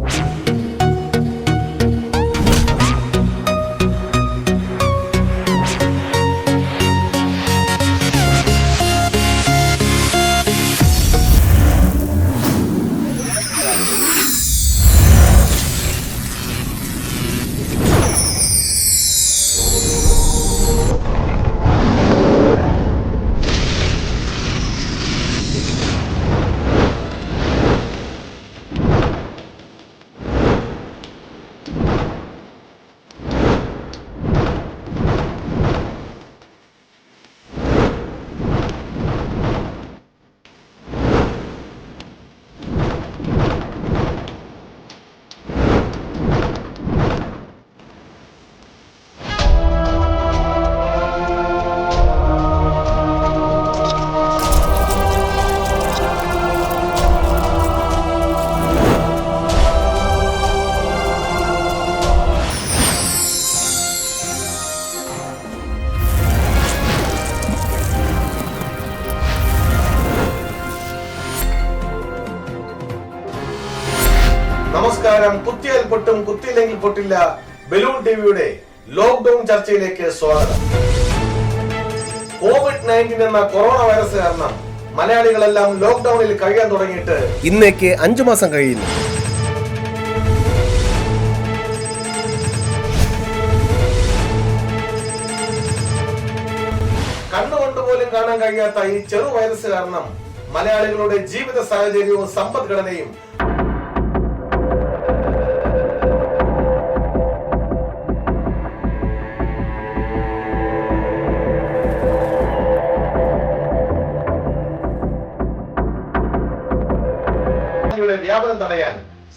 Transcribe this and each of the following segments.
നമസ്കാരം പൊട്ടും കുത്തിയില്ലെങ്കിൽ പൊട്ടില്ല. ബലൂൺ ടിവിയുടെ ലോക്ക്ഡൌൺ ചർച്ചയിലേക്ക് സ്വാഗതം. കോവിഡ് നയന്റീൻ എന്ന കൊറോണ വൈറസ് കാരണം മലയാളികളെല്ലാം ലോക്ക്ഡൌണിൽ കഴിയാൻ തുടങ്ങിയിട്ട് ഇന്നേക്ക് അഞ്ചു മാസം കഴിയുന്നു കണ്ണുകൊണ്ട് പോലും കാണാൻ കഴിയാത്ത ഈ ചെറു വൈറസ് കാരണം മലയാളികളുടെ ജീവിത സാഹചര്യവും സമ്പദ്ഘടനയും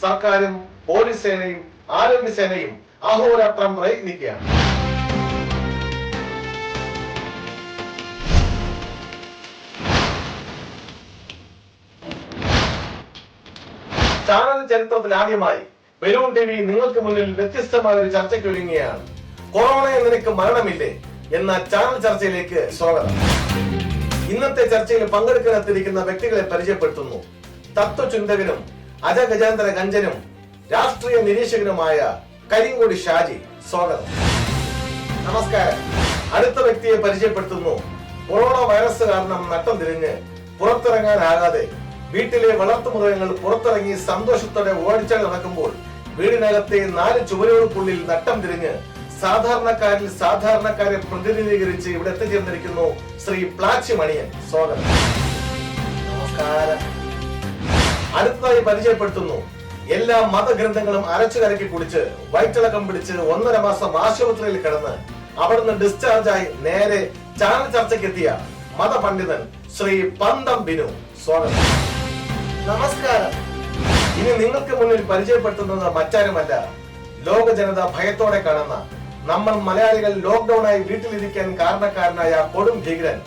സർക്കാരും പോലീസ് സേനയും ആരോഗ്യ സേനയും അഹോരാത്രം പ്രയത്നിക്കുകയാണ്. ചാനൽ ചരിത്രത്തിൽ ആദ്യമായി ബലൂൺ ടി വി നിങ്ങൾക്ക് മുന്നിൽ വ്യത്യസ്തമായ ഒരു ചർച്ചയ്ക്ക് ഒരുങ്ങുകയാണ്. കൊറോണ നിനക്ക് മരണമില്ലേ എന്ന ചാനൽ ചർച്ചയിലേക്ക് സ്വാഗതം. ഇന്നത്തെ ചർച്ചയിൽ പങ്കെടുക്കാൻ എത്തിയിരിക്കുന്ന വ്യക്തികളെ പരിചയപ്പെടുത്തുന്നു. തത്വചിന്തകനും അജഗജാന്തര ഗഞ്ചനും രാഷ്ട്രീയ നിരീക്ഷകനുമായ കരിങ്കോടി ഷാജി സ്വാഗതം. നമസ്കാരം. അടുത്ത വ്യക്തിയെ പരിചയപ്പെടുത്തുന്നു. കൊറോണ വൈറസ് കാരണം നട്ടം തിരിഞ്ഞ് പുറത്തിറങ്ങാനാകാതെ വീട്ടിലെ വളർത്തുമൃഗങ്ങൾ പുറത്തിറങ്ങി സന്തോഷത്തോടെ ഓടിച്ചാൽ നടക്കുമ്പോൾ വീടിനകത്തെ നാല് ചുവരുകൾക്കുള്ളിൽ നട്ടം തിരിഞ്ഞ് സാധാരണക്കാരിൽ സാധാരണക്കാരെ പ്രതിനിധീകരിച്ച് ഇവിടെ എത്തിച്ചേർന്നിരിക്കുന്നു ശ്രീ പ്ലാച്ചി മണിയൻ സ്വാഗതം. നമസ്കാരം. അടുത്തതായി പരിചയപ്പെടുത്തുന്നു. എല്ലാ മതഗ്രന്ഥങ്ങളും അരച്ചു കരക്കി കുടിച്ച് വയറ്റിളക്കം പിടിച്ച് ഒന്നര മാസം ആശുപത്രിയിൽ കിടന്ന് അവിടുന്ന് ഡിസ്ചാർജായി നേരെ ചാനൽ ചർച്ചയ്ക്കെത്തിയ മതപണ്ഡിതൻ ശ്രീ പന്തം ബിനു. സ്വാഗതം. നമസ്കാരം. ഇനി നിങ്ങൾക്ക് മുന്നിൽ പരിചയപ്പെടുത്തുന്നത് മറ്റാരുമല്ല ലോക ജനത ഭയത്തോടെ കാണുന്ന നമ്മൾ മലയാളികൾ ലോക്ക്ഡൌണായി വീട്ടിലിരിക്കാൻ കാരണക്കാരനായ കൊടും ഭീകരൻ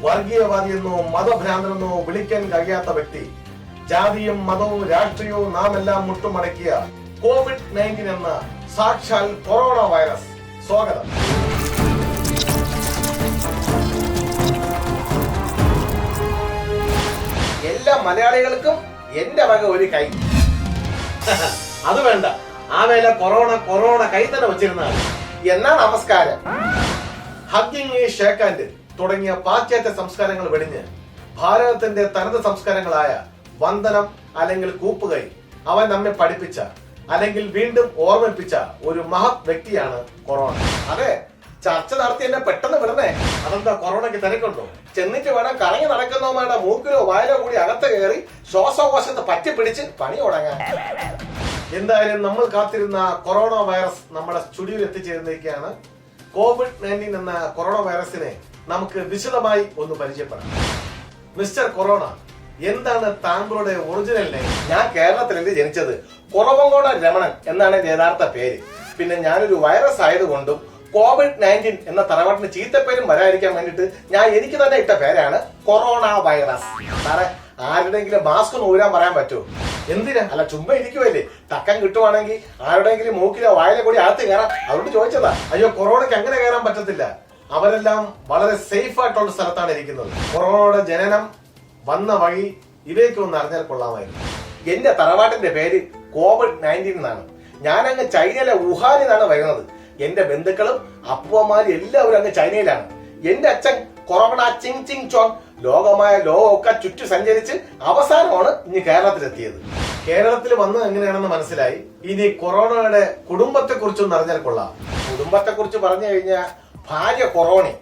വർഗീയവാദിയെന്നോ മതഭ്രാന്തനെന്നോ വിളിക്കാൻ കഴിയാത്ത വ്യക്തി ജാതിയും മതവും രാഷ്ട്രീയവും നാം എല്ലാം മുട്ടുമടക്കിയ കോവിഡ് നയന്റീൻ എന്ന സാക്ഷാൽ കൊറോണ വൈറസ്. സ്വാഗതം. എല്ലാ മലയാളികൾക്കും എന്റെ വക ഒരു കൈ. അത് വേണ്ട. ആ വേല കൊറോണ കൊറോണ കൈ തന്നെ വെച്ചിരുന്നാണ് എന്നാ നമസ്കാരം. ഹഗ്ഗിങ് ഷേക്ക് ഹാൻഡ് തുടങ്ങിയ പാശ്ചാത്യ സംസ്കാരങ്ങൾ വെടിഞ്ഞ് ഭാരതത്തിന്റെ തനത് സംസ്കാരങ്ങളായ വന്ദനം അല്ലെങ്കിൽ കൂപ്പുകൈ. അവൻ നമ്മെ പഠിപ്പിച്ച അല്ലെങ്കിൽ വീണ്ടും ഓർമ്മിപ്പിച്ച ഒരു മഹത് വ്യക്തിയാണ് കൊറോണ. അതെ ചർച്ച നടത്തി എന്നെ പെട്ടെന്ന് വിടണേ. അതെന്താ കൊറോണയ്ക്ക് തിരക്കുണ്ടോ? ചെന്നിട്ട് വേണം കറങ്ങി നടക്കുന്നവന്മാരുടെ മൂക്കിലോ വായിലോ കൂടി അകത്ത് കയറി ശ്വാസകോശത്തെ പറ്റി പിടിച്ച് പണി തുടങ്ങാൻ. എന്തായാലും നമ്മൾ കാത്തിരുന്ന കൊറോണ വൈറസ് നമ്മുടെ സ്റ്റുഡിയോയിൽ എത്തിച്ചേരുന്നേക്കാണ് കോവിഡ് നയന്റീൻ എന്ന കൊറോണ വൈറസിനെ നമുക്ക് വിശദമായി ഒന്ന് പരിചയപ്പെടാം. മിസ്റ്റർ കൊറോണ എന്താണ് താങ്കളുടെ ഒറിജിനൽ നെയിം ഞാൻ കേരളത്തിലല്ലേ ജനിച്ചത്? കുറവങ്കോട രമണൻ എന്നാണ് എന്റെ യഥാർത്ഥ പേര്. പിന്നെ ഞാനൊരു വൈറസ് ആയതുകൊണ്ടും കോവിഡ് നയന്റീൻ എന്ന തറവാട്ടിന് ചീത്തപ്പേരും വരാതിരിക്കാൻ വേണ്ടിയിട്ട് ഞാൻ എനിക്ക് തന്നെ ഇട്ട പേരാണ് കൊറോണ വൈറസ് സാറേ ആരുടെങ്കിലും മാസ്ക് നൂരാൻ പറയാൻ പറ്റുമോ? എന്തിനാ? അല്ല ചുമ്മാ ഇരിക്കുവല്ലേ? തക്കം കിട്ടുവാണെങ്കിൽ ആരുടെങ്കിലും മൂക്കിലോ വായിലെ കൂടി അകത്ത് കയറാം. അവരോട് ചോദിച്ചതാ. അയ്യോ കൊറോണയ്ക്ക് അങ്ങനെ കയറാൻ പറ്റത്തില്ല. അവരെല്ലാം വളരെ സേഫ് ആയിട്ടുള്ള സ്ഥലത്താണ് ഇരിക്കുന്നത്. കൊറോണയുടെ ജനനം വന്ന വഴി ഇവയൊക്കെ ഒന്ന് അറിഞ്ഞാൽ കൊള്ളാമായിരുന്നു. എന്റെ തറവാട്ടിന്റെ പേര് കോവിഡ് നയന്റീൻ എന്നാണ്. ഞാൻ അങ്ങ് ചൈനയിലെ വുഹാനിൽ നിന്നാണ് വരുന്നത്. എന്റെ ബന്ധുക്കളും അപ്പുവന്മാരും എല്ലാവരും അങ്ങ് ചൈനയിലാണ്. എന്റെ അച്ഛൻ കൊറോണ ചിങ് ചിങ് ചോങ് ലോകമായ ലോകമൊക്കെ ചുറ്റു സഞ്ചരിച്ച് അവസാനമാണ് ഇനി കേരളത്തിലെത്തിയത്. കേരളത്തിൽ വന്നത് എങ്ങനെയാണെന്ന് മനസ്സിലായി. ഇനി കൊറോണയുടെ കുടുംബത്തെ കുറിച്ചൊന്ന് അറിഞ്ഞാൽ കൊള്ളാം. കുടുംബത്തെ കുറിച്ച് പറഞ്ഞു കഴിഞ്ഞാൽ ഭാര്യ കൊറോണി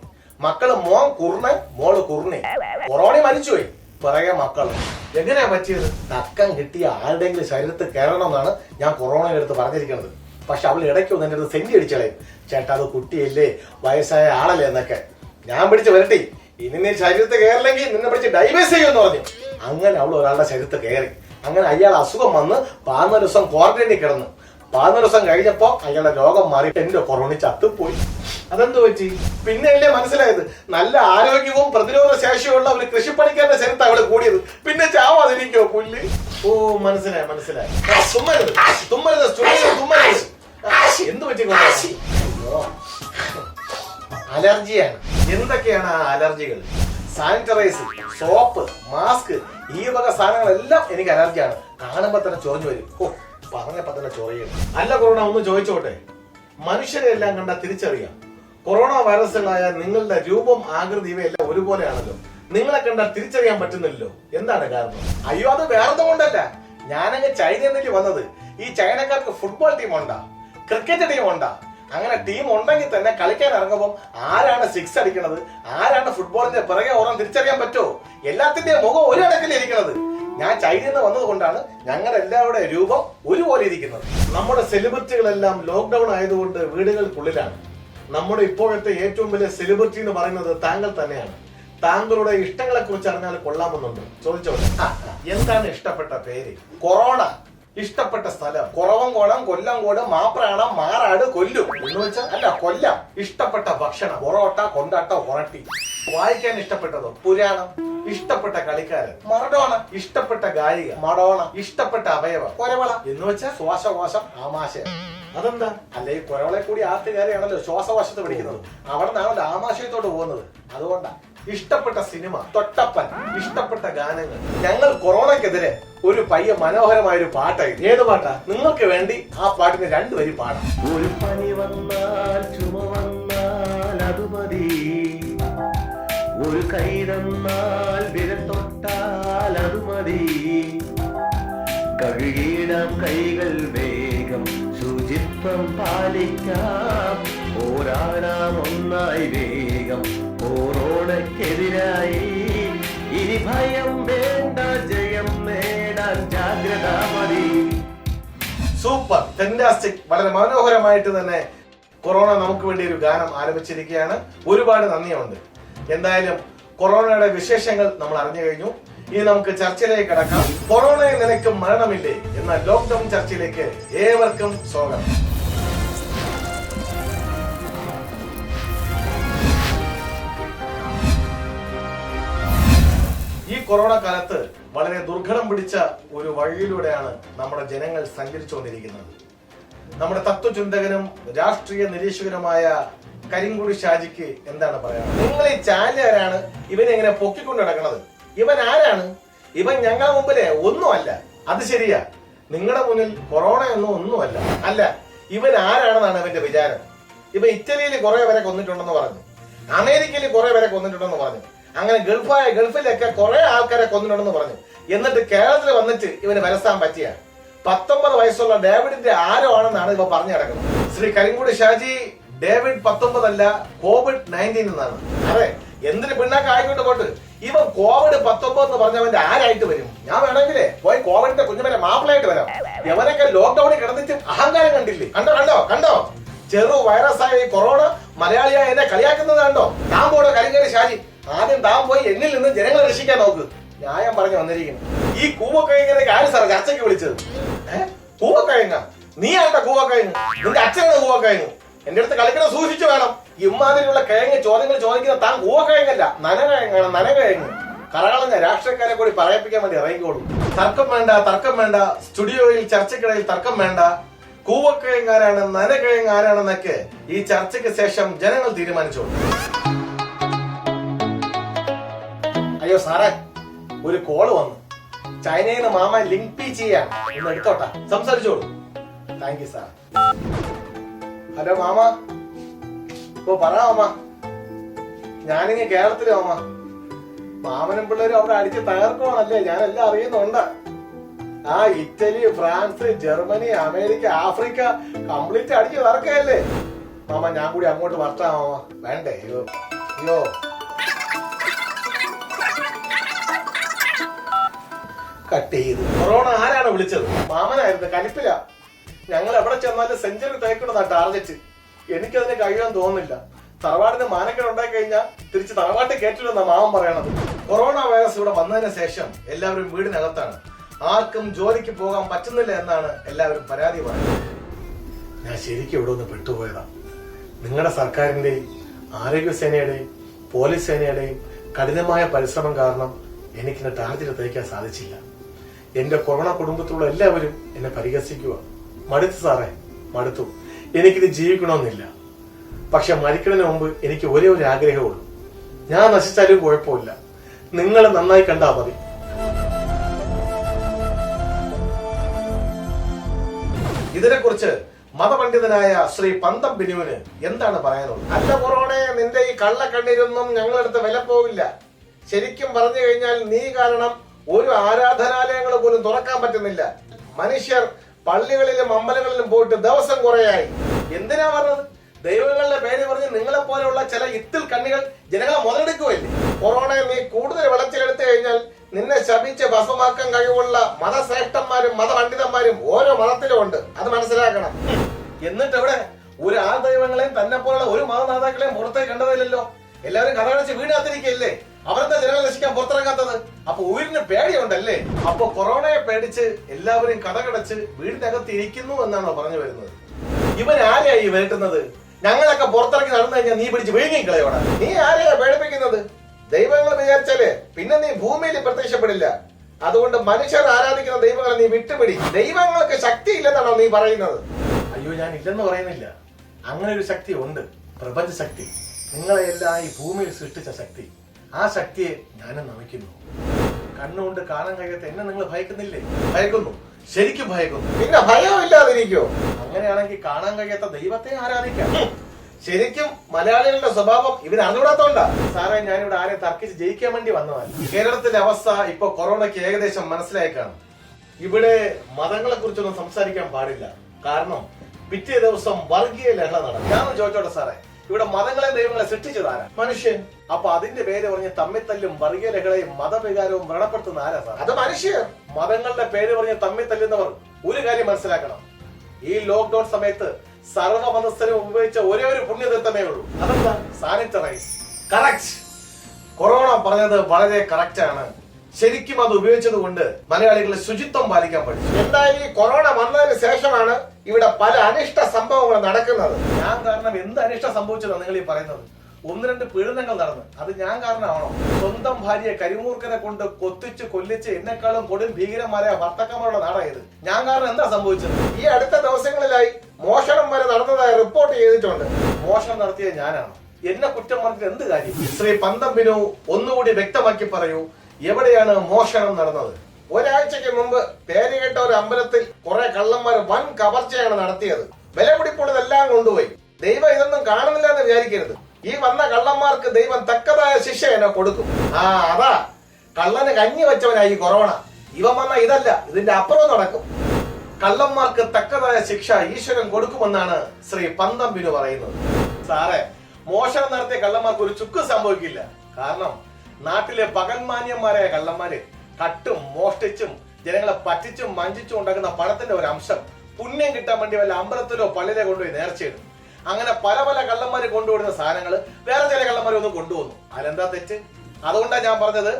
മക്കൾ മോൻ കുർണൻ മോൾ കുർണി. കൊറോണി മരിച്ചുപോയി. പിറകെ മക്കളും. എങ്ങനെയാ പറ്റിയത്? തക്കം കിട്ടിയ ആരുടെയെങ്കിലും ശരീരത്തിൽ കയറണമെന്നാണ് ഞാൻ കൊറോണയുടെ അടുത്ത് പറഞ്ഞിരിക്കുന്നത്. പക്ഷെ അവൾ ഇടയ്ക്ക് ഒന്ന് എന്റെ അടുത്ത് സെഞ്ചി അടിച്ചളയും. ചേട്ടാ അത് കുട്ടിയല്ലേ വയസ്സായ ആളല്ലേ എന്നൊക്കെ. ഞാൻ പിടിച്ച് വരട്ടെ. ഇനി നീ ശരീരത്തിൽ കയറില്ലെങ്കിൽ നിന്നെ പിടിച്ച് ഡൈവേഴ്സ് ചെയ്യുമെന്ന് പറഞ്ഞു. അങ്ങനെ അവൾ ഒരാളുടെ ശരീരത്തിൽ കയറി. അങ്ങനെ അയാൾ അസുഖം വന്ന് പാർന്ന ദിവസം ക്വാറന്റൈനിൽ കിടന്നു. പതിനാല് ദിവസം കഴിഞ്ഞപ്പോ അയാളുടെ രോഗം മാറി. എന്റെ കൊറോണ ചത്തുപോയി. അതെന്ത് പറ്റി? പിന്നെയല്ലേ മനസ്സിലായത്? നല്ല ആരോഗ്യവും പ്രതിരോധ ശേഷിയുള്ള ഒരു കൃഷിപ്പണിക്കാരന്റെ ശരീരത്ത് അവൾ കൂടിയത്. പിന്നെ ചാവാതിരിക്കോ പുല്ല്? ഓ മനസ്സിലായി മനസ്സിലായി. തുമ്മരുത്. തുമ്മരുത് തുമ്മരുത്. എന്ത് പറ്റി അലർജിയാണ്. എന്തൊക്കെയാണ് ആ അലർജികൾ? സാനിറ്റൈസർ സോപ്പ് മാസ്ക് ഈ വക സാധനങ്ങളെല്ലാം എനിക്ക് അലർജിയാണ്. കാണുമ്പോ തന്നെ ചൊറിഞ്ഞു വരും. ഓ പറഞ്ഞപ്പോ തന്നെ ചൊറിയുന്നു അല്ല കൊറോണ ഒന്ന് ചോദിച്ചോട്ടെ. മനുഷ്യരെ എല്ലാം കണ്ട തിരിച്ചറിയാം. കൊറോണ വൈറസുകളായ നിങ്ങളുടെ രൂപം ആകൃതി ഇവയെല്ലാം ഒരുപോലെയാണല്ലോ. നിങ്ങളെ കണ്ടാൽ തിരിച്ചറിയാൻ പറ്റുന്നില്ലല്ലോ. എന്താണ് കാരണം? അയ്യോ അത് വേറൊന്നും കൊണ്ടല്ല. ഞാനങ്ങ് ചൈനയിൽ നിന്നല്ലേ വന്നത്. ഈ ചൈനക്കാർക്ക് ഫുട്ബോൾ ടീം ഉണ്ടാ? ക്രിക്കറ്റ് ടീം ഉണ്ടാ? അങ്ങനെ ടീം ഉണ്ടെങ്കിൽ തന്നെ കളിക്കാൻ ഇറങ്ങുമ്പോൾ ആരാണ് സിക്സ് അടിക്കണത്? ആരാണ് ഫുട്ബോളിന്റെ പിറകെ ഓർമ്മ തിരിച്ചറിയാൻ പറ്റുമോ? എല്ലാത്തിന്റെയും മുഖം ഒരു അടക്കല്ലേ ഇരിക്കുന്നത് ഞാൻ ചൈനയിൽ നിന്ന് വന്നത് കൊണ്ടാണ് ഞങ്ങളുടെ എല്ലാവരുടെ രൂപം ഒരുപോലെ ഇരിക്കുന്നത്. നമ്മുടെ സെലിബ്രിറ്റികളെല്ലാം ലോക്ക്ഡൗൺ ആയതുകൊണ്ട് വീടുകൾക്കുള്ളിലാണ്. നമ്മുടെ ഇപ്പോഴത്തെ ഏറ്റവും വലിയ സെലിബ്രിറ്റി എന്ന് പറയുന്നത് താങ്കൾ തന്നെയാണ്. താങ്കളുടെ ഇഷ്ടങ്ങളെ കുറിച്ച് അറിഞ്ഞാൽ കൊള്ളാമെന്നുണ്ട്. ചോദിച്ചോ എന്താണ് ഇഷ്ടപ്പെട്ട പേര്? കൊറോണ. ഇഷ്ടപ്പെട്ട സ്ഥലം. കുറവം കോണം കൊല്ലം കോട് മാപ്രാണം മാറാട് കൊല്ലും. എന്ന് വെച്ചാൽ അല്ല കൊല്ലം. ഇഷ്ടപ്പെട്ട ഭക്ഷണം. പൊറോട്ട കൊണ്ടാട്ട ഉറട്ടി വായിക്കാൻ ഇഷ്ടപ്പെട്ടതോ പുരാണം ഇഷ്ടപ്പെട്ട കളിക്കാരൻ മറഡോണ. ഇഷ്ടപ്പെട്ട ഗായിക മറഡോണ. ഇഷ്ടപ്പെട്ട അവയവം കൊരവള. എന്ന് വെച്ചാൽ ശ്വാസകോശം ആമാശയം. അതെന്താ? അല്ലെ ഈ കുരവളെ കൂടി ആർത്തുകാരെയാണല്ലോ ശ്വാസകോശത്ത് പിടിക്കുന്നത്. അവിടെ നിന്നാണല്ലോ ആമാശയത്തോട്ട് പോകുന്നത്. അതുകൊണ്ടാ ഇഷ്ടപ്പെട്ട സിനിമ തൊട്ടപ്പൻ ഇഷ്ടപ്പെട്ട ഗാനങ്ങൾ. ഞങ്ങൾ കൊറോണക്കെതിരെ ഒരു പയ്യ മനോഹരമായ ഒരു പാട്ടായി ഏത് പാട്ടാ? നിങ്ങൾക്ക് വേണ്ടി ആ പാട്ടിന് രണ്ടുപേരും പാടാം. ഒരു പനി വന്നാൽ ചുമ വന്നാൽ അത് ഒരു കൈ തന്നാൽ വിരൽ തൊട്ടാൽ അത് മതി. കഴുകിയിടാം കൈകൾ വേഗം ശുചിത്വം പാലിക്കാം. പോരാടാം ഒന്നായി വേഗം കൊറോണക്കെതിരായി ഇനി ഭയം വേണ്ട ജയം നേടാൻ ജാഗ്രത മതി. സൂപ്പർ. ഫെന്റാസ്റ്റിക് വളരെ മനോഹരമായിട്ട് തന്നെ കൊറോണ നമുക്ക് വേണ്ടി ഒരു ഗാനം ആരംഭിച്ചിരിക്കുകയാണ്. ഒരുപാട് നന്ദിയുണ്ട്. എന്തായാലും കൊറോണയുടെ വിശേഷങ്ങൾ നമ്മൾ അറിഞ്ഞു കഴിഞ്ഞു. ഇനി നമുക്ക് ചർച്ചയിലേക്ക് കടക്കാം. കൊറോണയെ നിനക്ക് മരണമില്ലേ എന്ന ലോക്ക്ഡൌൺ ചർച്ചയിലേക്ക് ഏവർക്കും സ്വാഗതം. ഈ കൊറോണ കാലത്ത് വളരെ ദുർഘടം പിടിച്ച ഒരു വഴിയിലൂടെയാണ് നമ്മുടെ ജനങ്ങൾ സഞ്ചരിച്ചുകൊണ്ടിരിക്കുന്നത്. നമ്മുടെ തത്വചിന്തകനും രാഷ്ട്രീയ നിരീക്ഷകനുമായ കരിങ്കുടി ഷാജിക്ക് എന്താണ് പറയാ? നിങ്ങൾ ഈ ചാലുകാരാണ് ഇവനെങ്ങനെ പൊക്കിക്കൊണ്ട് നടക്കണത്. ഇവൻ ആരാണ്? ഇവൻ ഞങ്ങളുടെ മുമ്പിലെ ഒന്നുമല്ല അത് ശരിയാ. നിങ്ങളുടെ മുന്നിൽ കൊറോണ ഒന്നും ഒന്നുമല്ല അല്ല ഇവൻ ആരാണെന്നാണ് ഇവന്റെ വിചാരം? ഇവ ഇറ്റലിയിൽ കുറെ പേരെ കൊന്നിട്ടുണ്ടെന്ന് പറഞ്ഞു. അമേരിക്കയിൽ കുറെ പേരെ കൊന്നിട്ടുണ്ടെന്ന് പറഞ്ഞു. അങ്ങനെ ഗൾഫായ ഗൾഫിലൊക്കെ കുറെ ആൾക്കാരെ കൊന്നിട്ടുണ്ടെന്ന് പറഞ്ഞു. എന്നിട്ട് കേരളത്തിൽ വന്നിട്ട് ഇവന് വരസാൻ പറ്റിയ. പത്തൊമ്പത് വയസ്സുള്ള ഡേവിഡിന്റെ ആരോ ആണെന്നാണ് ഇവ പറഞ്ഞു കിടക്കുന്നത് ശ്രീ കരിങ്കുടി ഷാജി ഡേവിഡ് പത്തൊമ്പതല്ല കോവിഡ് നയന്റീൻ എന്നാണ്. അതെ എന്തിന് പിണ്ണാക്ക് ആയിക്കോട്ടെ പോട്ട്. ഇവൻ കോവിഡ് പത്തൊമ്പത് എന്ന് പറഞ്ഞവന്റെ ആരായിട്ട് വരും? ഞാൻ വേണമെങ്കിലേ പോയി കോവിഡിന്റെ കുഞ്ഞുമനെ മാപ്പിളായിട്ട് വരാം. എവനൊക്കെ ലോക്ക്ഡൌണിൽ കിടന്നിട്ട് അഹങ്കാരം കണ്ടില്ലേ? കണ്ടോ കണ്ടോ കണ്ടോ? ചെറു വൈറസായ ഈ കൊറോണ മലയാളിയായ എന്നെ കളിയാക്കുന്നത് കണ്ടോ? താൻ പോടോ കരിങ്കരി ഷാജി ആദ്യം താൻ പോയി എന്നിൽ നിന്ന് ജനങ്ങളെ രക്ഷിക്കാൻ നോക്ക്. ന്യായം പറഞ്ഞു വന്നിരിക്കുന്നു. ഈ കൂവക്കഴിങ്ങനെ ആര് സാർ ചർച്ചയ്ക്ക് വിളിച്ചത്? ഏഹ് നീ ആരുടെ കൂവക്കഴിഞ്ഞു നിന്റെ അച്ഛനാണ് കൂവക്കഴിഞ്ഞ് എന്റെ അടുത്ത് കളിക്കണം സൂക്ഷിച്ചു വേണം. ഇമാതിരിയുള്ള കിഴങ്ങ് ചോദ്യങ്ങൾ ചോദിക്കുന്ന താൻ കൂവക്കിഴങ്ങല്ല നന നനകിഴങ്ങ് കറകളഞ്ഞ രാഷ്ട്രീയക്കാരെ കൂടി പറയിപ്പിക്കാൻ വേണ്ടി ഇറങ്ങിക്കോളൂ. തർക്കം വേണ്ട തർക്കം വേണ്ട. സ്റ്റുഡിയോയിൽ ചർച്ചയ്ക്കിടയിൽ തർക്കം വേണ്ട. കൂവക്കിഴങ്ങാരാണ് നനകിഴങ്ങ് ആരാണെന്നൊക്കെ ഈ ചർച്ചയ്ക്ക് ശേഷം ജനങ്ങൾ തീരുമാനിച്ചോളൂ. അയ്യോ സാറേ ഒരു കോൾ വന്നു. ചൈനയിൽ നിന്ന് മാമ ലിങ്ക് പി ചെയ്യാൻ എടുത്തോട്ടെ. സംസാരിച്ചോളൂ. Thank you sir. ഹലോ മാമ. ഓ പറ മാമ. ഞാനിങ്ങ കേരളത്തിലെ മാമ. മാമനും പിള്ളേരും അവിടെ അടിച്ച് തകർക്കുവാണല്ലേ? ഞാനെല്ലാം അറിയുന്നുണ്ട്. ആ Italy France Germany America Africa complete അടിച്ച് തകർക്കയല്ലേ മാമ ഞാൻ കൂടി അങ്ങോട്ട് വർത്താ മാമ. വേണ്ടേ? അയ്യോ. അയ്യോ. കട്ട് ചെയ്തു. കൊറോണ ആരാണ് വിളിച്ചത്? മാമനായിരുന്നു കലിപ്പില. ഞങ്ങൾ എവിടെ ചെന്നാലും സെഞ്ചുറി തേക്കണതാ ടാർഗറ്റ് എനിക്കതിന് കഴിയാൻ തോന്നുന്നില്ല. തറവാടിന് മാനക്കേട് ഉണ്ടായി കഴിഞ്ഞാൽ തിരിച്ച് തറവാട്ടിൽ കേട്ടില്ലെന്ന മാമൻ പറയണത്. കൊറോണ വൈറസ് ഇവിടെ വന്നതിന് ശേഷം എല്ലാവരും വീടിനകത്താണ്. ആർക്കും ജോലിക്ക് പോകാൻ പറ്റുന്നില്ല എന്നാണ് എല്ലാവരും പരാതി പറയുന്നത് ഞാൻ ശരിക്കും ഇവിടെ ഒന്ന് പെട്ടുപോയതാ. നിങ്ങളുടെ സർക്കാരിന്റെയും ആരോഗ്യസേനയുടെയും പോലീസ് സേനയുടെയും കഠിനമായ പരിശ്രമം കാരണം എനിക്കിന്ന് ടാർജറ്റ് തയ്ക്കാൻ സാധിച്ചില്ല. എന്റെ കൊറോണ കുടുംബത്തിലുള്ള എല്ലാവരും എന്നെ പരിഹസിക്കുക മടുത്തു സാറേ മടുത്തു. എനിക്കിത് ജീവിക്കണമെന്നില്ല. പക്ഷെ മരിക്കുന്നതിന് മുമ്പ് എനിക്ക് ഒരേ ഒരു ആഗ്രഹമുള്ളൂ ഞാൻ നശിച്ചാലും കുഴപ്പമില്ല. നിങ്ങൾ നന്നായി കണ്ടാ മതി. ഇതിനെക്കുറിച്ച് മതപണ്ഡിതനായ ശ്രീ പന്തം ബിനുവിന് എന്താണ് പറയാനുള്ളത്? അല്ല കൊറോണയെ നിന്റെ ഈ കള്ളക്കണ്ണീരൊന്നും ഞങ്ങളെടുത്ത് വില പോവില്ല. ശരിക്കും പറഞ്ഞു കഴിഞ്ഞാൽ നീ കാരണം ഒരു ആരാധനാലയങ്ങൾ പോലും തുറക്കാൻ പറ്റുന്നില്ല. മനുഷ്യർ പള്ളികളിലും അമ്പലങ്ങളിലും പോയിട്ട് ദിവസം കുറയായി. എന്തിനാ പറഞ്ഞത്? ദൈവങ്ങളുടെ പേര് പറഞ്ഞ് നിങ്ങളെ പോലെയുള്ള ചില ഇത്തിൽ കണ്ണികൾ ജനങ്ങളെ മുതലെടുക്കുമല്ലേ കൊറോണയെ നീ കൂടുതൽ വിളച്ചിലെടുത്തു കഴിഞ്ഞാൽ നിന്നെ ശപിച്ച് ഭസ്മമാക്കാൻ കഴിവുള്ള മതശ്രേഷ്ഠന്മാരും മതപണ്ഡിതന്മാരും ഓരോ മതത്തിലും ഉണ്ട്. അത് മനസ്സിലാക്കണം. എന്നിട്ട് എവിടെ? ഒരു ആ ദൈവങ്ങളെയും തന്നെ പോലുള്ള ഒരു മതനേതാക്കളെയും പുറത്തേക്ക് കണ്ടതില്ലല്ലോ. എല്ലാവരും കഥകടിച്ച് വീണാത്തിരിക്കല്ലേ അവരെന്താ ജനങ്ങൾ നശിക്കാൻ പുറത്തിറങ്ങാത്തത്? അപ്പൊ ഊരിന് പേടിയുണ്ടല്ലേ? അപ്പൊ കൊറോണയെ പേടിച്ച് എല്ലാവരും കഥകടച്ച് വീടിനകത്ത് ഇരിക്കുന്നു എന്നാണോ പറഞ്ഞു വരുന്നത്. ഇവൻ ആരെയായി വേട്ടുന്നത് ഞങ്ങളൊക്കെ പുറത്തിറങ്ങി നടന്നു കഴിഞ്ഞാൽ നീ പിടിച്ച് വീങ്ങി കളയോടാ നീ ആരെയാ പേടിപ്പിക്കുന്നത്? ദൈവങ്ങൾ വിചാരിച്ചാലേ പിന്നെ നീ ഭൂമിയിൽ പ്രത്യക്ഷപ്പെടില്ല. അതുകൊണ്ട് മനുഷ്യർ ആരാധിക്കുന്ന ദൈവങ്ങളെ നീ വിട്ടുപിടി. ദൈവങ്ങൾക്ക് ശക്തി ഇല്ലെന്നാണോ നീ പറയുന്നത്? അയ്യോ ഞാൻ ഇല്ലെന്ന് പറയുന്നില്ല. അങ്ങനെ ഒരു ശക്തി ഉണ്ട്. പ്രപഞ്ച ശക്തി. നിങ്ങളെ എല്ലാം ഈ ഭൂമിയിൽ സൃഷ്ടിച്ച ശക്തി. ആ ശക്തിയെ ഞാനും നമിക്കുന്നു. കണ്ണുകൊണ്ട് കാണാൻ കഴിയാത്ത എന്നെ നിങ്ങൾ ഭയക്കുന്നില്ലേ? ഭയക്കുന്നു. ശരിക്കും ഭയക്കുന്നു. പിന്നെ ഭയമില്ലാതിരിക്കോ അങ്ങനെയാണെങ്കിൽ കാണാൻ കഴിയാത്ത ദൈവത്തെ ആരാധിക്കാം? ശരിക്കും മലയാളികളുടെ സ്വഭാവം ഇവന് അറിഞ്ഞൂടാത്തോണ്ടാ സാറേ ഞാനിവിടെ ആരെ തർക്കിച്ച് ജയിക്കാൻ വേണ്ടി വന്നതാണ്. കേരളത്തിന്റെ അവസ്ഥ ഇപ്പൊ കൊറോണയ്ക്ക് ഏകദേശം മനസ്സിലായി കാണും. ഇവിടെ മതങ്ങളെ കുറിച്ചൊന്നും സംസാരിക്കാൻ പാടില്ല. കാരണം പിറ്റേ ദിവസം വർഗീയ ലഹള നടക്കും. ഞാൻ ചോദിച്ചോട്ടെ സാറേ? ഇവിടെ മതങ്ങളെ ദൈവങ്ങളെ സൃഷ്ടിച്ചതാരാ? മനുഷ്യൻ. അപ്പൊ അതിന്റെ പേര് പറഞ്ഞ് തമ്മിത്തല്ലും വർഗീയ ലഹളയും മതവികാരവും വ്രണപ്പെടുത്തുന്ന ആരാ സാർ അത് മനുഷ്യർ മതങ്ങളുടെ പേര് പറഞ്ഞ് തമ്മിത്തല്ലുന്നവർ ഒരു കാര്യം മനസ്സിലാക്കണം. ഈ ലോക്ക്ഡൌൺ സമയത്ത് സർവമതസ്ഥരും ഉപയോഗിച്ച ഒരേ ഒരു പുണ്യതീർത്ഥമേ ഉള്ളൂ. അതെന്താ? സാനിറ്ററൈസ് കറക്റ്റ് കൊറോണ പറഞ്ഞത് വളരെ കറക്റ്റ് ആണ്. ശരിക്കും അത് ഉപയോഗിച്ചത് കൊണ്ട് മലയാളികൾ ശുചിത്വം പാലിക്കാൻ പഠിച്ചു എന്തായാലും ഈ കൊറോണ വന്നതിന് ശേഷമാണ് ഇവിടെ പല അനിഷ്ട സംഭവങ്ങൾ നടക്കുന്നത്. ഞാൻ കാരണം എന്ത് അനിഷ്ട സംഭവിച്ചതാണ് നിങ്ങൾ ഈ പറയുന്നത്? ഒന്ന് രണ്ട് പീഡനങ്ങൾ നടന്നു. അത് ഞാൻ കാരണമാണോ? സ്വന്തം ഭാര്യയെ കരിമൂർക്കനെ കൊണ്ട് കൊത്തിച്ച് കൊല്ലിച്ച് എന്നെക്കാളും കൊടും ഭീകരന്മാരായ ഭർത്തക്കന്മാരുടെ നാടായത് ഞാൻ കാരണം എന്താ സംഭവിച്ചത്? ഈ അടുത്ത ദിവസങ്ങളിലായി മോഷണം വരെ നടന്നതായി റിപ്പോർട്ട് ചെയ്തിട്ടുണ്ട്. മോഷണം നടത്തിയത് ഞാനാണ്. എന്നെ കുറ്റം പറഞ്ഞിട്ട് എന്ത് കാര്യം? ശ്രീ പന്തമ്പിനു ഒന്നുകൂടി വ്യക്തമാക്കി പറയൂ. എവിടെയാണ് മോഷണം നടന്നത്? ഒരാഴ്ചക്ക് മുമ്പ് പേരുകെട്ട ഒരു അമ്പലത്തിൽ കുറെ കള്ളന്മാർ വൻ കവർച്ചയാണ് നടത്തിയത്. വില പിടിപ്പുള്ളതെല്ലാം കൊണ്ടുപോയി. ദൈവം ഇതൊന്നും കാണുന്നില്ല എന്ന് വിചാരിക്കരുത്. ഈ വന്ന കള്ളന്മാർക്ക് ദൈവം തക്കതായ ശിക്ഷ എന്നെ കൊടുക്കും. ആ അതാ. കള്ളന് കഞ്ഞി വെച്ചവനായി കൊറോണ. ഇവ വന്ന ഇതല്ല ഇതിന്റെ അപ്പുറം നടക്കും. കള്ളന്മാർക്ക് തക്കതായ ശിക്ഷ ഈശ്വരൻ കൊടുക്കുമെന്നാണ് ശ്രീ പന്തമ്പിന് പറയുന്നത്. സാറേ മോഷണം നടത്തിയ കള്ളന്മാർക്ക് ഒരു ചുക്ക് സംഭവിക്കില്ല. കാരണം നാട്ടിലെ പകൽമാന്യന്മാരായ കള്ളന്മാര് കട്ടും മോഷ്ടിച്ചും ജനങ്ങളെ പറ്റിച്ചും വഞ്ചിച്ചും ഉണ്ടാക്കുന്ന പണത്തിന്റെ ഒരു അംശം പുണ്യം കിട്ടാൻ വേണ്ടി വല്ല അമ്പലത്തിലോ പള്ളിയിലോ കൊണ്ടുപോയി നേർച്ചയിടും. അങ്ങനെ പല പല കള്ളന്മാർ കൊണ്ടുവരുന്ന സാധനങ്ങൾ വേറെ ചില കള്ളന്മാർ ഒന്നും കൊണ്ടുവന്നു. അതെന്താ തെറ്റ്? അതുകൊണ്ടാണ് ഞാൻ പറഞ്ഞത്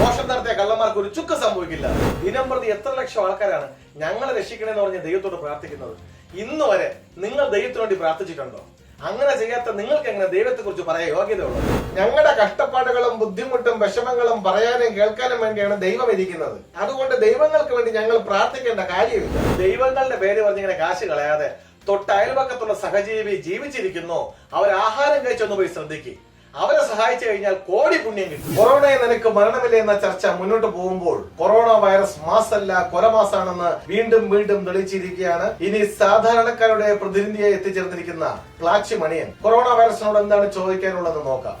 മോഷണം നടത്തിയ കള്ളന്മാർക്ക് ഒരു ചുക്ക് സംഭവിക്കില്ല. ദിനം പ്രതി എത്ര ലക്ഷം ആൾക്കാരാണ് ഞങ്ങളെ രക്ഷിക്കണമെന്ന് പറഞ്ഞ് ദൈവത്തോട് പ്രാർത്ഥിക്കുന്നത്. ഇന്ന് വരെ നിങ്ങൾ ദൈവത്തിനു വേണ്ടി പ്രാർത്ഥിച്ചിട്ടുണ്ടോ? അങ്ങനെ ചെയ്യാത്ത നിങ്ങൾക്ക് എങ്ങനെ ദൈവത്തെ കുറിച്ച് പറയാൻ യോഗ്യതയുള്ളൂ ഞങ്ങളുടെ കഷ്ടപ്പാടുകളും ബുദ്ധിമുട്ടും വിഷമങ്ങളും പറയാനും കേൾക്കാനും വേണ്ടിയാണ് ദൈവം ഇരിക്കുന്നത്. അതുകൊണ്ട് ദൈവങ്ങൾക്ക് വേണ്ടി ഞങ്ങൾ പ്രാർത്ഥിക്കേണ്ട കാര്യമില്ല. ദൈവങ്ങളുടെ പേര് പറഞ്ഞിങ്ങനെ കാശ് കളയാതെ തൊട്ട് അയൽപക്കത്തുള്ള സഹജീവി ജീവിച്ചിരിക്കുന്നു. അവർ ആഹാരം കഴിച്ചൊന്ന് പോയി ശ്രദ്ധിക്കും. അവരെ സഹായിച്ചു കഴിഞ്ഞാൽ കോടി പുണ്യം കിട്ടും. കൊറോണയെ നിനക്ക് മരണമില്ല എന്ന ചർച്ച മുന്നോട്ട് പോകുമ്പോൾ കൊറോണ വൈറസ് മാസല്ല കൊലമാസാണെന്ന് വീണ്ടും വീണ്ടും തെളിയിച്ചിരിക്കുകയാണ്. ഇനി സാധാരണക്കാരുടെ പ്രതിനിധിയായി എത്തിച്ചേർന്നിരിക്കുന്ന പ്ലാച്ചി മണിയൻ കൊറോണ വൈറസിനോട് എന്താണ് ചോദിക്കാനുള്ളതെന്ന് നോക്കാം.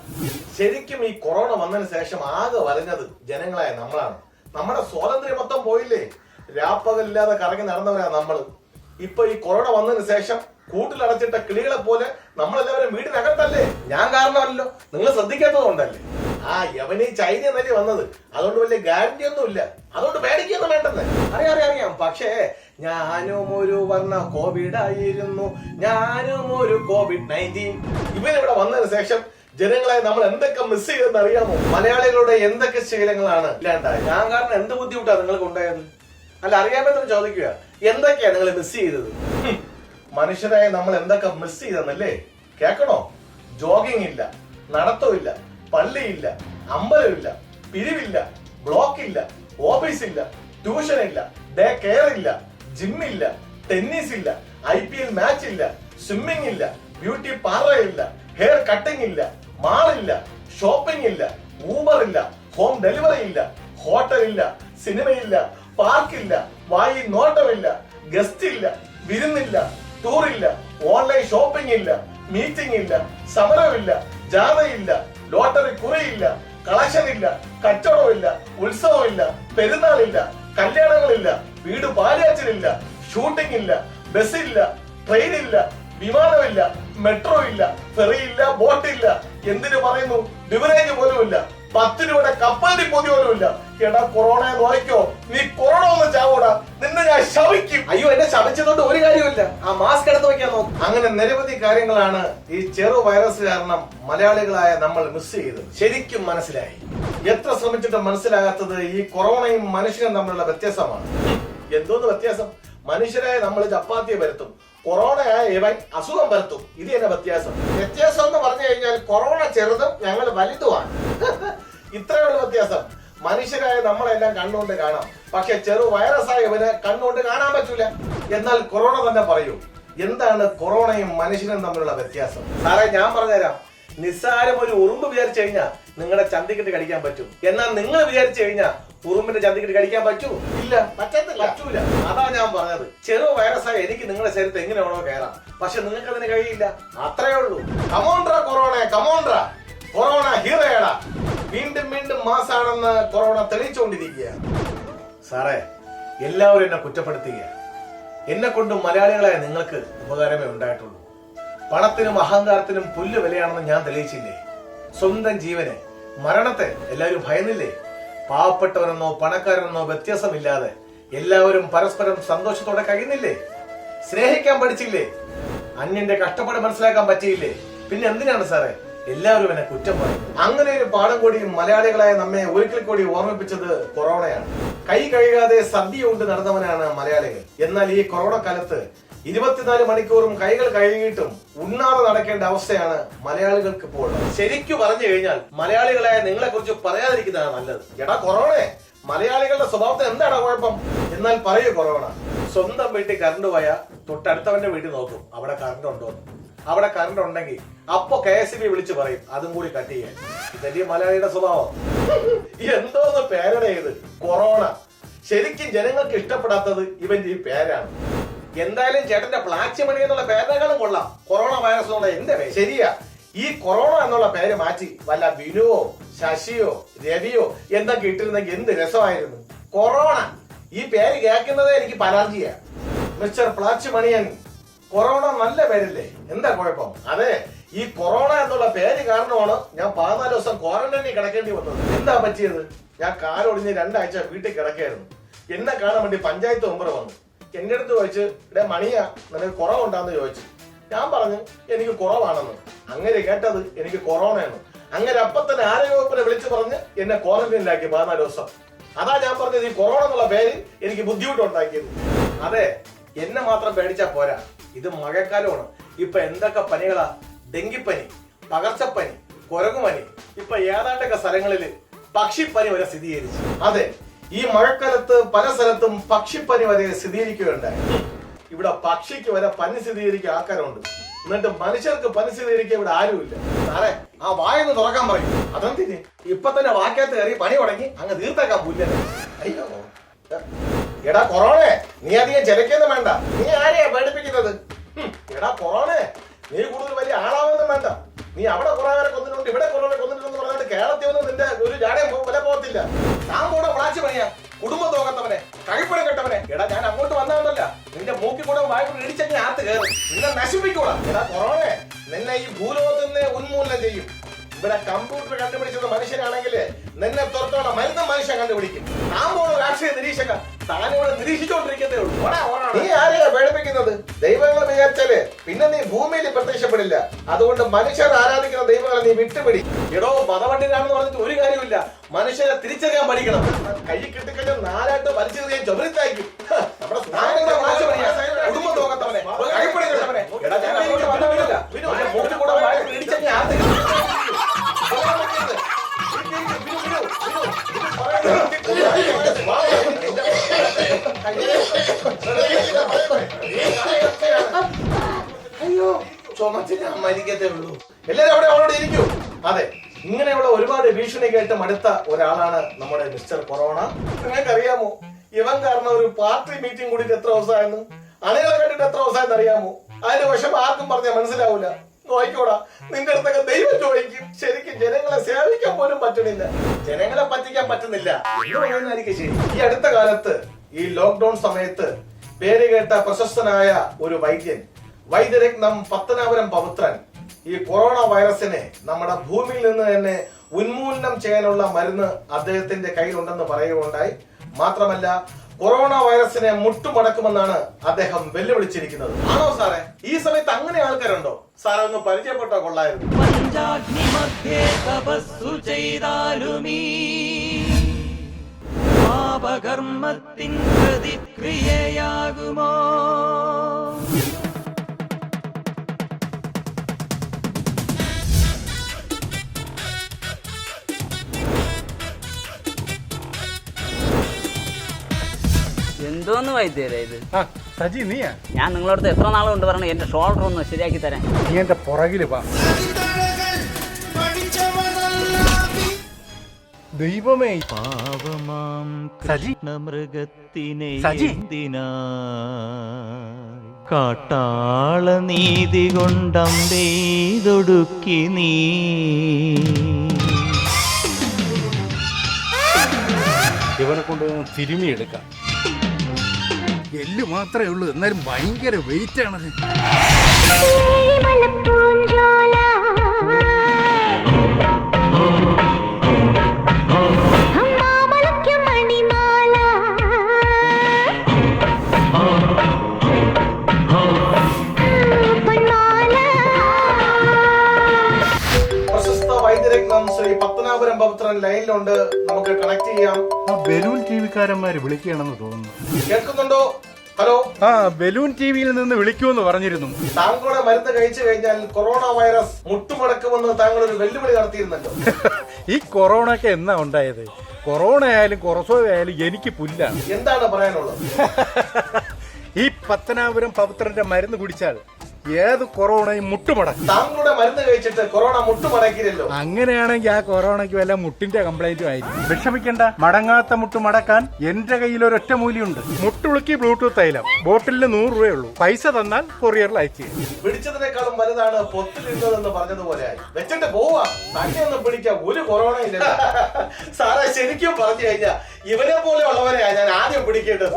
ശരിക്കും ഈ കൊറോണ വന്നതിന് ശേഷം ആകെ വലഞ്ഞത് ജനങ്ങളായ നമ്മളാണ്. നമ്മുടെ സ്വാതന്ത്ര്യം മൊത്തം പോയില്ലേ? രാപ്പകലില്ലാതെ കറങ്ങി നടന്നവരാ നമ്മൾ ഇപ്പൊ ഈ കൊറോണ വന്നതിന് ശേഷം കൂട്ടിലടച്ചിട്ട കിളികളെ പോലെ നമ്മളെല്ലാവരും വീടിനകത്തല്ലേ ഞാൻ കാരണമല്ലോ. നിങ്ങൾ ശ്രദ്ധിക്കാത്തത് കൊണ്ടല്ലേ ആ യവനി ചൈന എന്നല്ലേ വന്നത്. അതുകൊണ്ട് വലിയ ഗ്യാരണ്ടി ഒന്നും ഇല്ല അതുകൊണ്ട് പേടിക്കൊന്നും വേണ്ടെന്ന്. അറിയാം അറിയാം അറിയാം. പക്ഷേ ഞാനും ഒരു വർണ കോവിഡ് ആയിരുന്നു ഞാനും ഒരു കോവിഡ് നയന്റീൻ. ഇവനിവിടെ വന്നതിന് ശേഷം ജനങ്ങളെ നമ്മൾ എന്തൊക്കെ മിസ് ചെയ്തെന്ന് അറിയാമോ? മലയാളികളുടെ എന്തൊക്കെ ശീലങ്ങളാണ്? ഇല്ലാണ്ടായത് ഞാൻ കാരണം എന്ത് ബുദ്ധിമുട്ടാണ് നിങ്ങൾക്ക് ഉണ്ടായത് അല്ല അറിയാമെന്ന് ചോദിക്കുക. എന്തൊക്കെയാണ് നിങ്ങൾ മിസ് ചെയ്തത്? മനുഷ്യരായ നമ്മൾ എന്തൊക്കെ മിസ് ചെയ്തെന്നല്ലേ? കേക്കണോ? ജോഗിങ് ഇല്ല നടത്തമില്ല പള്ളിയില്ല അമ്പലമില്ല പിരിവില്ല ബ്ലോക്ക് ഇല്ല ഓഫീസ് ഇല്ല ട്യൂഷൻ ഇല്ല ഡേ കെയർ ഇല്ല ജിമ്മില്ല ടെന്നീസ് ഇല്ല ഐ പി എൽ മാച്ച് ഇല്ല സ്വിമ്മിംഗ് ഇല്ല ബ്യൂട്ടി പാർലർ ഇല്ല ഹെയർ കട്ടിംഗ് ഇല്ല മാളില്ല ഷോപ്പിംഗ് ഇല്ല ഊബർ ഇല്ല ഹോം ഡെലിവറി ഇല്ല ഹോട്ടൽ ഇല്ല സിനിമയില്ല പാർക്കില്ല വായി നോട്ടമില്ല ഗസ്റ്റ് ഇല്ല വിരുന്നില്ല ടൂറില്ല ഓൺലൈൻ ഷോപ്പിംഗ് ഇല്ല മീറ്റിംഗ് ഇല്ല സമരമില്ല ജാഥയില്ല ലോട്ടറി കുറിയില്ല കളക്ഷൻ ഇല്ല കച്ചവടമില്ല ഉത്സവമില്ല പെരുന്നാളില്ല കല്യാണങ്ങളില്ല വീട് പാലിയാച്ചിലില്ല ഷൂട്ടിംഗ് ഇല്ല ബസ് ഇല്ല ട്രെയിൻ ഇല്ല വിമാനമില്ല മെട്രോ ഇല്ല ഫെറി ഇല്ല ബോട്ടില്ല എന്തിനു പറയുന്നു? ബിവറേജ് പോലും ഇല്ല പത്ത് രൂപയുടെ കപ്പലിന്റെ പൊതി പോലും ഇല്ല എടാ കൊറോണയെ നോക്കിയോ നീ ഞാൻ ശവിക്കും. അയ്യോ എന്നെ ശവിച്ചതുകൊണ്ട് ഒരു കാര്യമില്ല ആ മാസ്ക് എടുത്ത് വെക്കാൻ നോക്കും. അങ്ങനെ നിരവധി കാര്യങ്ങളാണ് ഈ ചെറു വൈറസ് കാരണം മലയാളികളായ നമ്മൾ മിസ് ചെയ്തത്. ശരിക്കും മനസ്സിലായി. എത്ര ശ്രമിച്ചിട്ടും മനസ്സിലാകാത്തത് ഈ കൊറോണയും മനുഷ്യനും തമ്മിലുള്ള വ്യത്യാസമാണ്. എന്തോന്ന് വ്യത്യാസം? മനുഷ്യരായ നമ്മൾ ചപ്പാത്തിയെ വരുത്തും കൊറോണയായ ഇവൻ അസുഖം വരുത്തും ഇത് തന്നെ വ്യത്യാസം. വ്യത്യാസം എന്ന് പറഞ്ഞു കഴിഞ്ഞാൽ കൊറോണ ചെറുതും ഞങ്ങൾ വലുതുമാണ്. ഇത്രയുള്ള വ്യത്യാസം. മനുഷ്യരായ നമ്മളെല്ലാം കണ്ണുകൊണ്ട് കാണാം. പക്ഷെ ചെറു വൈറസായ ഇവന് കണ്ണുകൊണ്ട് കാണാൻ പറ്റൂല. എന്നാൽ കൊറോണ തന്നെ പറയൂ. എന്താണ് കൊറോണയും മനുഷ്യനും തമ്മിലുള്ള വ്യത്യാസം? സാറേ ഞാൻ പറഞ്ഞുതരാം. നിസ്സാരം ഒരു ഉറുമ്പ് വിചാരിച്ചു കഴിഞ്ഞാൽ നിങ്ങളുടെ ചന്തിക്കിട്ട് കടിക്കാൻ പറ്റും. എന്നാൽ നിങ്ങൾ വിചാരിച്ചു കഴിഞ്ഞാൽ ഉറുമ്പിന്റെ ചന്തിക്കിട്ട് കടിക്കാൻ പറ്റൂ. ഇല്ല പറ്റത്തില്ല. പറ്റൂല. അതാ ഞാൻ പറഞ്ഞത്. ചെറു വൈറസായ എനിക്ക് നിങ്ങളുടെ ശരീരത്തിൽ എങ്ങനെ വേണോ കയറാം പക്ഷെ നിങ്ങൾക്ക് അതിന് കഴിയില്ല. അത്രേ ഉള്ളൂ. കമോണ്ട്ര കൊറോണ കമോണ്ട്ര കൊറോണ ഹീറോയടാ വീണ്ടും വീണ്ടും മാസാണെന്ന് കൊറോണ തെളിയിച്ചുകൊണ്ടിരിക്കുകയാണ് സാറേ എല്ലാവരും എന്നെ കുറ്റപ്പെടുത്തുക എന്നെ കൊണ്ട് മലയാളികളായ നിങ്ങൾക്ക് ഉപകാരമേ ഉണ്ടായിട്ടുള്ളൂ. പണത്തിനും അഹങ്കാരത്തിനും പുല്ല് വിലയാണെന്ന് ഞാൻ തെളിയിച്ചില്ലേ? സ്വന്തം ജീവനെ. മരണത്തെ എല്ലാവരും ഭയന്നില്ലേ? പാവപ്പെട്ടവനെന്നോ പണക്കാരനെന്നോ വ്യത്യാസമില്ലാതെ എല്ലാവരും പരസ്പരം സന്തോഷത്തോടെ കഴിയുന്നില്ലേ? സ്നേഹിക്കാൻ പഠിച്ചില്ലേ? അന്യന്റെ കഷ്ടപ്പാട് മനസ്സിലാക്കാൻ പറ്റിയില്ലേ? പിന്നെ എന്തിനാണ് സാറേ? എല്ലാവരും എന്നെ കുറ്റം പറയും. അങ്ങനെ ഒരു പാഠം കൂടി മലയാളികളായ നമ്മെ ഒരിക്കൽ കൂടി ഓർമ്മിപ്പിച്ചത് കൊറോണയാണ്. കൈ കഴുകാതെ സദ്യ കൊണ്ട് നടന്നവനാണ് മലയാളികൾ. എന്നാൽ ഈ കൊറോണ കാലത്ത് ഇരുപത്തിനാല് മണിക്കൂറും കൈകൾ കഴുകിയിട്ടും ഉണ്ണാതെ നടക്കേണ്ട അവസ്ഥയാണ് മലയാളികൾക്ക് ഇപ്പോൾ. ശരിക്കു പറഞ്ഞു കഴിഞ്ഞാൽ മലയാളികളായ നിങ്ങളെ കുറിച്ച് പറയാതിരിക്കുന്നതാണ് നല്ലത്. എടാ കൊറോണ മലയാളികളുടെ സ്വഭാവത്തിന് എന്താണ് കുഴപ്പം? എന്നാൽ പറയൂ കൊറോണ. സ്വന്തം വീട്ടിൽ കറണ്ട് പോയാൽ തൊട്ടടുത്തവന്റെ വീട്ടിൽ നോക്കും. അവിടെ കറണ്ട് ഉണ്ടോ. അവിടെ കറണ്ട് ഉണ്ടെങ്കിൽ അപ്പൊ കെ എസ് ബി വിളിച്ച് പറയും അതും കൂടി കട്ട് ചെയ്യാൻ. ഇതല്ലേ മലയാളിയുടെ സ്വഭാവം. എന്തോന്ന് പേരുടെ ഇത്? കൊറോണ. ശരിക്കും ജനങ്ങൾക്ക് ഇഷ്ടപ്പെടാത്തത് ഇവന്റെ ഈ പേരാണ്. എന്തായാലും ചേട്ടന്റെ പ്ലാച്ചിമണി എന്നുള്ള പേരിനേക്കാളും കൊള്ളാം. കൊറോണ വൈറസ് എന്നുള്ള എന്റെ പേര്. ശരിയാ. ഈ കൊറോണ എന്നുള്ള പേര് മാറ്റി വല്ല വിനുവോ ശശിയോ രവിയോ എന്തൊക്കെ ഇട്ടിരുന്നെങ്കിൽ എന്ത് രസമായിരുന്നു? കൊറോണ. ഈ പേര് കേൾക്കുന്നതേ എനിക്ക് പരാജയ. മിസ്റ്റർ പ്ലാച്ചിമണിയൻ കൊറോണ നല്ല പേരല്ലേ? എന്താ കുഴപ്പം? അതെ. ഈ കൊറോണ എന്നുള്ള പേര് കാരണമാണ് ഞാൻ പതിനാല് ദിവസം ക്വാറന്റൈനിൽ കിടക്കേണ്ടി വന്നത്. എന്താ പറ്റിയത്? ഞാൻ കാലൊടിഞ്ഞ് രണ്ടാഴ്ച വീട്ടിൽ കിടക്കായിരുന്നു. എന്നെ കാണാൻ വേണ്ടി പഞ്ചായത്ത് മെമ്പർ വന്നു. എന്റെ അടുത്ത് ചോദിച്ച് ഇവിടെ മണിയാ നിനക്ക് കുറവുണ്ടാന്ന് ചോദിച്ചു. ഞാൻ പറഞ്ഞു എനിക്ക് കുറവാണെന്ന്. അങ്ങനെ കേട്ടത് എനിക്ക് കൊറോണയാണ്. അങ്ങനെ അപ്പൊ തന്നെ ആരോഗ്യവകുപ്പിനെ വിളിച്ചു പറഞ്ഞ് എന്നെ ക്വാറന്റൈനിലാക്കി പതിനാല് ദിവസം. അതാ ഞാൻ പറഞ്ഞത് ഈ കൊറോണ എന്നുള്ള പേര് എനിക്ക് ബുദ്ധിമുട്ടുണ്ടാക്കിയത്. അതെ എന്നെ മാത്രം പേടിച്ചാ പോരാ. ഇത് മഴക്കാലമാണ്. ഇപ്പൊ എന്തൊക്കെ പനികളാ? ഡെങ്കിപ്പനി പകർച്ചപ്പനി കുരങ്ങുപനി ഇപ്പൊ ഏതാണ്ടൊക്കെ സ്ഥലങ്ങളിൽ പക്ഷിപ്പനി വരെ സ്ഥിരീകരിച്ചു. അതെ ഈ മഴക്കാലത്ത് പല സ്ഥലത്തും പക്ഷിപ്പനി വരെ സ്ഥിരീകരിക്കുകയുണ്ടായി. ഇവിടെ പക്ഷിക്ക് വരെ പനി സ്ഥിരീകരിക്കുക ആൾക്കാരുണ്ട്. എന്നിട്ട് മനുഷ്യർക്ക് പനി സ്ഥിരീകരിക്കാൻ ഇവിടെ ആരുമില്ല. സാറേ ആ വായൊന്ന് തുറക്കാൻ പറയും. അതെന്തിന്? ഇപ്പൊ തന്നെ വാക്കകത്ത് കയറി പണി തുടങ്ങി അങ്ങ് തീർത്തേക്കാൻ പുല്ലനെ അയ്യോ. എടാ കൊറോണേ നീ അധികം ചെലക്കൊന്നും വേണ്ട. നീ ആരെയാ പേടിപ്പിക്കുന്നത്? എടാ കൊറോണേ നീ കൂടുതൽ വലിയ ആളാവൊന്നും വേണ്ട. നീ അവിടെ കുറെ പേരെ കൊന്നിട്ടുണ്ട് ഇവിടെ കുറെ പേരെ കൊന്നിട്ടുണ്ടെന്ന് പറഞ്ഞിട്ട് കേരളത്തിൽ ഒന്നും നിന്റെ ഒരു ജാടയും വില പോകത്തില്ല. താൻ കൂടെ വിളാച്ചു പണിയാ. കുടുംബം തോക്കത്തവനെ കഴിപ്പണം കെട്ടവനെ. എടാ ഞാൻ അങ്ങോട്ട് വന്നതല്ല നിന്റെ മൂക്കി കൂടെ വായ്പ ഇടിച്ചങ്ങ് ആത്ത് കയറും. നിന്നെ നശിപ്പിക്കൂടാ. എടാ കൊറോണേ നിന്നെ ഈ ഭൂലോകത്തിൽ നിന്ന് ഉന്മൂലനം ചെയ്യും. ഇവിടെ കമ്പ്യൂട്ടർ കണ്ടുപിടിച്ചത് മനുഷ്യനാണെങ്കിൽ നിന്നെ തുറത്തോളം മരുന്ന് മനുഷ്യൻ കണ്ടുപിടിക്കും. താൻ പോണ രാഷ്ട്രീയ നിരീക്ഷക താനോട് നിരീക്ഷിച്ചോണ്ടിരിക്കത്തേ ഉള്ളൂ. നീ ആരെയാ പേടിപ്പിക്കുന്നത്? ദൈവങ്ങളെ വിചാരിച്ചാൽ പിന്നെ നീ ഭൂമിയിൽ പ്രത്യക്ഷപ്പെടില്ല. അതുകൊണ്ട് മനുഷ്യർ ആരാധിക്കുന്ന ദൈവങ്ങളെ നീ വിട്ടുപിടി. എടോ മതവണ്ടിനാണെന്ന് പറഞ്ഞിട്ട് ഒരു കാര്യമില്ല മനുഷ്യരെ തിരിച്ചറിയാൻ പഠിക്കണം. കൈ കിട്ടിക്കഴിഞ്ഞാൽ നാലായിട്ട് വലിച്ചെറിയാൻ ചുമരിത്തായിരിക്കും. നമ്മുടെ. കുടുംബം നോക്കത്തവനെ കൈപ്പണി അയ്യോ ചുമച്ചിട്ട് മരിക്കത്തേ ഉള്ളൂ എല്ലാരും അവിടെ അവളോട് ഇരിക്കൂ. അതെ ഇങ്ങനെയുള്ള ഒരുപാട് ഭീഷണി കേട്ട് മടുത്ത ഒരാളാണ് നമ്മുടെ മിസ്റ്റർ കൊറോണ. നിങ്ങൾക്കറിയാമോ ഇവൻ കാരണം ഒരു പാർട്ടി മീറ്റിംഗ് കൂടിയിട്ട് എത്ര ദിവസമായിരുന്നു അണികളെ കണ്ടിട്ട് എത്ര ദിവസമായെന്ന് അറിയാമോ അതിന്റെ വശം ആർക്കും പറഞ്ഞാൽ മനസ്സിലാവൂല. നോയിക്കോടാ നിന്റെ അടുത്തൊക്കെ ദൈവം ചോദിക്കും? ശരിക്കും ജനങ്ങളെ സേവിക്കാൻ പോലും പറ്റണില്ല ജനങ്ങളെ പറ്റിക്കാൻ പറ്റുന്നില്ല. എന്ന് പറയുന്നതായിരിക്കും ശരി. ഈ അടുത്ത കാലത്ത് ഈ ലോക്ക്ഡൌൺ സമയത്ത് പേര് കേട്ട പ്രശസ്തനായ ഒരു വൈദ്യൻ വൈദ്യരത്നം പത്തനാപുരം പവിത്രൻ. ഈ കൊറോണ വൈറസിനെ നമ്മുടെ ഭൂമിയിൽ നിന്ന് തന്നെ ഉന്മൂലനം ചെയ്യാനുള്ള മരുന്ന് അദ്ദേഹത്തിന്റെ കയ്യിലുണ്ടെന്ന് പറയുകയുണ്ടായി. മാത്രമല്ല കൊറോണ വൈറസിനെ മുട്ടുമടക്കുമെന്നാണ് അദ്ദേഹം വെല്ലുവിളിച്ചിരിക്കുന്നത്. ആണോ സാറേ? ഈ സമയത്ത് അങ്ങനെ ആൾക്കാരുണ്ടോ? സാറെ ഒന്ന് പരിചയപ്പെട്ടോ കൊള്ളായിരുന്നു. പാപകർമ്മത്തിൻ പ്രതിക്രിയയാകുമോ? എന്തോന്ന് വൈദ്യരെ ഇത്? ആ സജി നീയാ? ഞാൻ നിങ്ങളടുത്ത് എത്ര നാൾ കൊണ്ട് പറഞ്ഞു എന്റെ ഷോൾഡർ ഒന്ന് ശരിയാക്കി തരാൻ. നീ എന്റെ പുറകിൽ വാ. ദൈവമേ. പാവമാം കൃഷ്ണ കൃഷ്ണമൃഗത്തിനെ? കാട്ടാള നീതി കൊണ്ടം കൊണ്ടമ്പെയ്തൊടുക്കി നീ. ഇവനെ കൊണ്ട് തിരുമി എടുക്കാം എല്ല് മാത്രമേ ഉള്ളൂ എന്നാലും ഭയങ്കര വെയിറ്റ് ആണത്. ലൈനിലുണ്ട്. നമുക്ക് കണക്ട് ചെയ്യാം. ആ ബലൂൺ ടി വിക്കാരന്മാര് വിളിക്കുകയാണെന്ന് തോന്നുന്നു. കേൾക്കുന്നുണ്ടോ? ഹലോ? ആ ബലൂൺ ടി വിയിൽ നിന്ന് വിളിക്കുമെന്ന് പറഞ്ഞിരുന്നു. താങ്കളുടെ മരുന്ന് കഴിച്ചു കഴിഞ്ഞാൽ കൊറോണ വൈറസ് മുട്ടുമടക്കുമെന്ന് താങ്കൾ ഒരു വെല്ലുവിളി നടത്തിയിരുന്നല്ലോ. ഈ കൊറോണയൊക്കെ എന്നാ ഉണ്ടായത്? കൊറോണ ആയാലും കൊറസോ ആയാലും എനിക്ക് പുല്ലാണ് എന്താണ് പറയാനുള്ളത്? ഈ പത്തനാപുരം പവിത്രന്റെ മരുന്ന് കുടിച്ചാൽ ഏത് കൊറോണയും മുട്ടുമടക്കും? താങ്കളുടെ മരുന്ന് കഴിച്ചിട്ട് കൊറോണ മുട്ടുമടക്കില്ലല്ലോ അങ്ങനെയാണെങ്കിൽ ആ കൊറോണയ്ക്ക് വല്ല മുട്ടിന്റെ കംപ്ലൈന്റും ആയിരിക്കും. വിഷമിക്കണ്ട മടങ്ങാത്ത മുട്ട് മടക്കാൻ എന്റെ കയ്യിൽ ഒരൊറ്റ മൂല്യമുണ്ട്. മുട്ടുളുക്കി ബ്ലൂടൂത്ത് തൈലം. ബോട്ടിലിന് നൂറ് രൂപയുള്ളൂ. പൈസ തന്നാൽ കൊറിയറിൽ അയച്ചു പിടിച്ചതിനേക്കാളും വലുതാണ് പൊത്തിലിരുന്നതെന്ന് പറഞ്ഞതുപോലെ വെച്ചിട്ട് പോവാ. തന്നെ ഒന്നും പിടിക്കാൻ ഒരു കൊറോണ ഇല്ല സാറേ ശരിക്കും പറഞ്ഞു കഴിഞ്ഞാ ഇവനെ പോലെ ഉള്ളവരെയാ ഞാൻ ആദ്യം പിടിക്കേണ്ടത്.